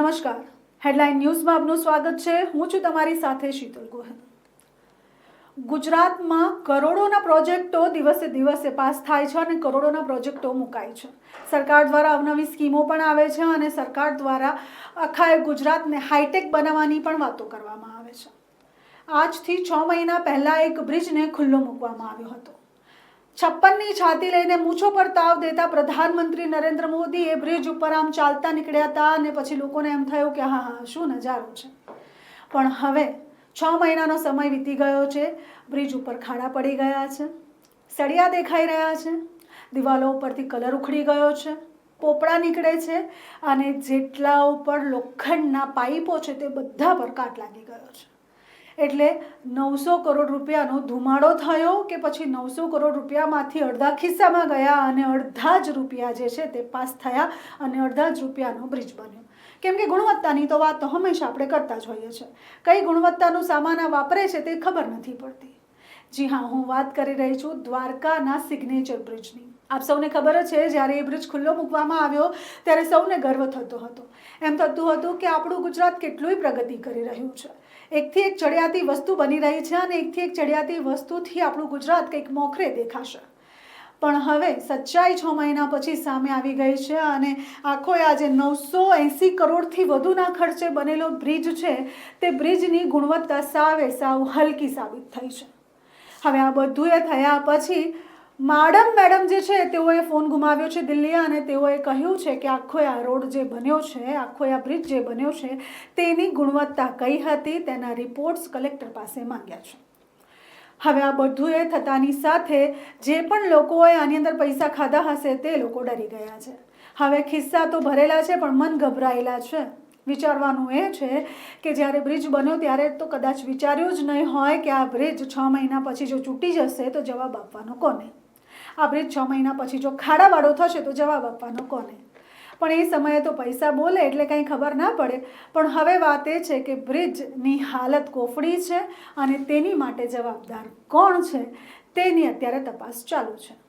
નમસ્કાર. હેડલાઇન ન્યૂઝમાં આપનું સ્વાગત છે. હું છું તમારી સાથે શીતલ ગોહેલ. ગુજરાતમાં કરોડોના પ્રોજેક્ટો દિવસે દિવસે પાસ થાય છે અને કરોડોના પ્રોજેક્ટો મુકાય છે. સરકાર દ્વારા અવનવી સ્કીમો પણ આવે છે અને સરકાર દ્વારા આખા ગુજરાતને હાઈટેક બનાવવાની પણ વાતો કરવામાં આવે છે. આજથી છ મહિના પહેલાં એક બ્રિજને ખુલ્લો મૂકવામાં આવ્યો હતો. છપ્પનની છાતી લઈને મૂછો પર તાવ દેતા પ્રધાનમંત્રી નરેન્દ્ર મોદી એ બ્રિજ ઉપર આમ ચાલતા નીકળ્યા હતા અને પછી લોકોને એમ થયું કે હા હા, શું નજારો છે. પણ હવે છ મહિનાનો સમય વીતી ગયો છે, બ્રિજ ઉપર ખાડા પડી ગયા છે, સળિયા દેખાઈ રહ્યા છે, દિવાલો ઉપરથી કલર ઉખડી ગયો છે, પોપડા નીકળે છે અને જેટલા ઉપર લોખંડના પાઇપો છે તે બધા પર કાટ લાગી ગયો છે. એટલે નવસો કરોડ રૂપિયાનો ધુમાડો થયો કે પછી નવસો કરોડ રૂપિયામાંથી અડધા ખિસ્સામાં ગયા અને અડધા જ રૂપિયા જે છે તે પાસ થયા અને અડધા જ રૂપિયાનો બ્રિજ બન્યો. કેમ કે ગુણવત્તાની તો વાત તો હંમેશા આપણે કરતા જ હોઈએ છીએ. કઈ ગુણવત્તાનું સામાન વાપરે છે તે ખબર નથી પડતી. જી હા, હું વાત કરી રહી છું દ્વારકાના સિગ્નેચર બ્રિજની આપ સૌને ખબર જ છે, જ્યારે એ બ્રિજ ખુલ્લો મૂકવામાં આવ્યો, ત્યારે સૌને ગર્વ થતો હતો. એમ થતું હતું કે આપણું ગુજરાત કેટલુંય પ્રગતિ કરી રહ્યું છે. એકથી એક ચડિયાતી વસ્તુ બની રહી છે અને એકથી એક ચડિયાતી વસ્તુથી આપણું ગુજરાત કંઈક મોખરે દેખાશે. પણ હવે સચ્ચાઈ છ મહિના પછી સામે આવી ગઈ છે અને આખો આજે નવસો એંસી કરોડથી વધુના ખર્ચે બનેલો બ્રિજ છે, તે બ્રિજની ગુણવત્તા સાવે સાવ હલકી સાબિત થઈ છે. હવે આ બધું એ થયા પછી માડમ મેડમ જે છે, તેઓએ ફોન ગુમાવ્યો છે દિલ્હી અને તેઓએ કહ્યું છે કે આખો આ રોડ જે બન્યો છે, આખો આ બ્રિજ જે બન્યો છે, તેની ગુણવત્તા કઈ હતી તેના રિપોર્ટ્સ કલેક્ટર પાસે માંગ્યા છે. હવે આ બધું એ થતાની સાથે જે પણ લોકોએ આની અંદર પૈસા ખાધા હશે તે લોકો ડરી ગયા છે. હવે ખિસ્સા તો ભરેલા છે, પણ મન ગભરાયેલા છે. વિચારવાનું એ છે કે જ્યારે બ્રિજ બન્યો ત્યારે તો કદાચ વિચાર્યું જ નહીં હોય કે આ બ્રિજ છ મહિના પછી જો તૂટી જશે તો જવાબ આપવાનો કોને? આ બ્રિજ છ મહિના પછી જો ખાડાવાળો થશે તો જવાબ આપવાનો કોને? પણ એ સમયે તો પૈસા બોલે એટલે કંઈ ખબર ના પડે. પણ હવે વાત એ છે કે બ્રિજની હાલત કોફડી છે અને તેની માટે જવાબદાર કોણ છે તેની અત્યારે તપાસ ચાલુ છે.